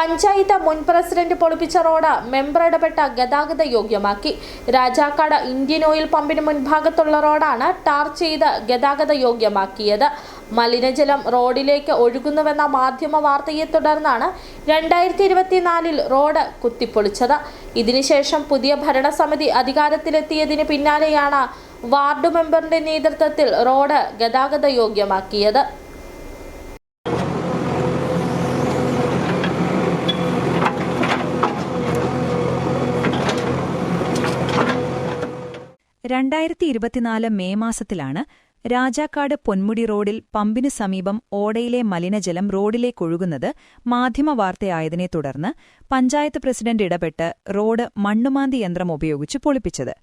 പഞ്ചായത്ത് മുൻ president പൊളിപ്പിച്ച road member ഇടപെട്ട ഗതാഗത യോഗ്യമാക്കി. രാജാക്കാട് ഇന്ത്യൻ ഓയിൽ പമ്പിന് മുൻഭാഗത്തുള്ള റോഡാണ് ടാർ ചെയ്ത് ഗതാഗത യോഗ്യമാക്കിയത്. മലിനജലം റോഡിലേക്ക് ഒഴുകുന്നുവെന്ന മാധ്യമ വാർത്തയെ തുടർന്നാണ് രണ്ടായിരത്തി ഇരുപത്തിനാലിൽ റോഡ് കുത്തിപ്പൊളിച്ചത്. ഇതിനുശേഷം പുതിയ ഭരണസമിതി അധികാരത്തിലെത്തിയതിന് പിന്നാലെയാണ് വാർഡ് മെമ്പറിന്റെ നേതൃത്വത്തിൽ റോഡ് ഗതാഗത യോഗ്യമാക്കിയത്. രണ്ടായിരത്തി ഇരുപത്തിനാല് മെയ് മാസത്തിലാണ് രാജാക്കാട് പൊന്മുടി റോഡിൽ പമ്പിനു സമീപം ഓടയിലെ മലിനജലം റോഡിലേക്കൊഴുകുന്നത് മാധ്യമവാർത്തയായതിനെ തുടർന്ന് പഞ്ചായത്ത് പ്രസിഡന്റ് ഇടപെട്ട് റോഡ് മണ്ണുമാന്തി യന്ത്രം ഉപയോഗിച്ച് പൊളിപ്പിച്ചത്.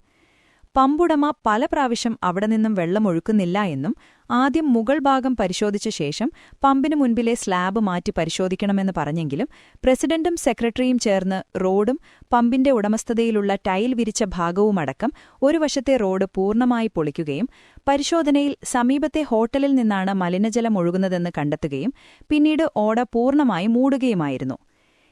പമ്പുടമ പല പ്രാവശ്യം അവിടെ നിന്നും വെള്ളമൊഴുക്കുന്നില്ല എന്നും ആദ്യം മുകൾ ഭാഗം പരിശോധിച്ച ശേഷം പമ്പിനു മുൻപിലെ സ്ലാബ് മാറ്റി പരിശോധിക്കണമെന്ന് പറഞ്ഞെങ്കിലും പ്രസിഡന്റും സെക്രട്ടറിയും ചേർന്ന് റോഡും പമ്പിന്റെ ഉടമസ്ഥതയിലുള്ള ടൈൽ വിരിച്ച ഭാഗവുമടക്കം ഒരു വശത്തെ റോഡ് പൂർണമായി പൊളിക്കുകയും പരിശോധനയിൽ സമീപത്തെ ഹോട്ടലിൽ നിന്നാണ് മലിനജലം ഒഴുകുന്നതെന്ന് കണ്ടെത്തുകയും പിന്നീട് ഓട പൂർണമായി മൂടുകയുമായിരുന്നു.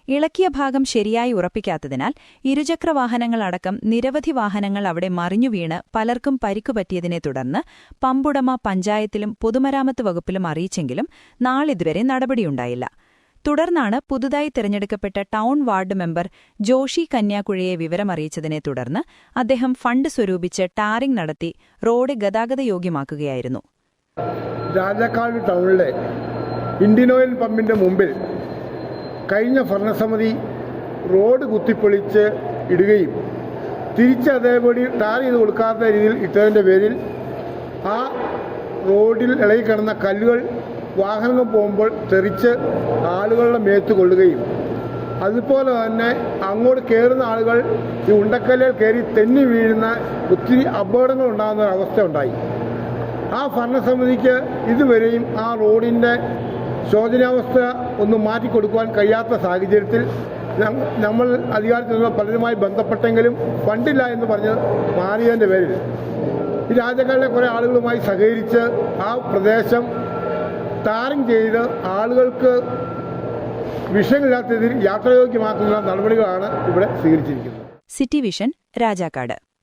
ഇളക്കിയ ഭാഗം ശരിയായി ഉറപ്പിക്കാത്തതിനാൽ ഇരുചക്രവാഹനങ്ങളടക്കം നിരവധി വാഹനങ്ങൾ അവിടെ മറിഞ്ഞു വീണ് പലർക്കും പരിക്കുപറ്റിയതിനെ തുടർന്ന് പമ്പുടമ പഞ്ചായത്തിലും പൊതുമരാമത്ത് വകുപ്പിലും അറിയിച്ചെങ്കിലും നാളിതുവരെ നടപടിയുണ്ടായില്ല. തുടർന്നാണ് പുതുതായി തിരഞ്ഞെടുക്കപ്പെട്ട ടൗൺ വാർഡ് മെമ്പർ ജോഷി കന്യാകുഴിയെ വിവരമറിയിച്ചതിനെ തുടർന്ന് അദ്ദേഹം ഫണ്ട് സ്വരൂപിച്ച് ടാറിംഗ് നടത്തി റോഡ് ഗതാഗതയോഗ്യമാക്കുകയായിരുന്നു രാജാക്കാട് ടൗണിലെ ഇന്ത്യൻ ഓയിൽ പമ്പിന്റെ മുമ്പിൽ കഴിഞ്ഞ ഭരണസമിതി റോഡ് കുത്തിപ്പൊളിച്ച് ഇടുകയും തിരിച്ച് അതേപടി ടാർ ചെയ്ത് കൊടുക്കാത്ത രീതിയിൽ ഇട്ടതിന്റെ പേരിൽ ആ റോഡിൽ ഇളകി കിടന്ന കല്ലുകൾ വാഹനങ്ങൾ പോകുമ്പോൾ തെറിച്ച് ആളുകളുടെ മേത്ത് കൊള്ളുകയും അതുപോലെ തന്നെ അങ്ങോട്ട് കയറുന്ന ആളുകൾ ഈ ഉണ്ടക്കല്ലുകൾ കയറി തെന്നി വീഴുന്ന ഒത്തിരി അപകടങ്ങൾ ഉണ്ടാകുന്ന ഒരു അവസ്ഥ ഉണ്ടായി. ആ ഭരണസമിതിക്ക് ഇതുവരെയും ആ റോഡിന്റെ ശോചനാവസ്ഥ ഒന്ന് മാറ്റിക്കൊടുക്കുവാൻ കഴിയാത്ത സാഹചര്യത്തിൽ നമ്മൾ അധികാരത്തിൽ നിന്ന് പലരുമായി ബന്ധപ്പെട്ടെങ്കിലും ഫണ്ടില്ല എന്ന് പറഞ്ഞ് മാറിയതിന്റെ പേരിൽ ഈ രാജ്യങ്ങളിലെ കുറേ ആളുകളുമായി സഹകരിച്ച് ആ പ്രദേശം ടാറിങ് ചെയ്ത് ആളുകൾക്ക് വിഷയമില്ലാത്ത രീതിയിൽ യാത്രായോഗ്യമാക്കുന്ന നടപടികളാണ് ഇവിടെ സ്വീകരിച്ചിരിക്കുന്നത്. City vision Rajakkad.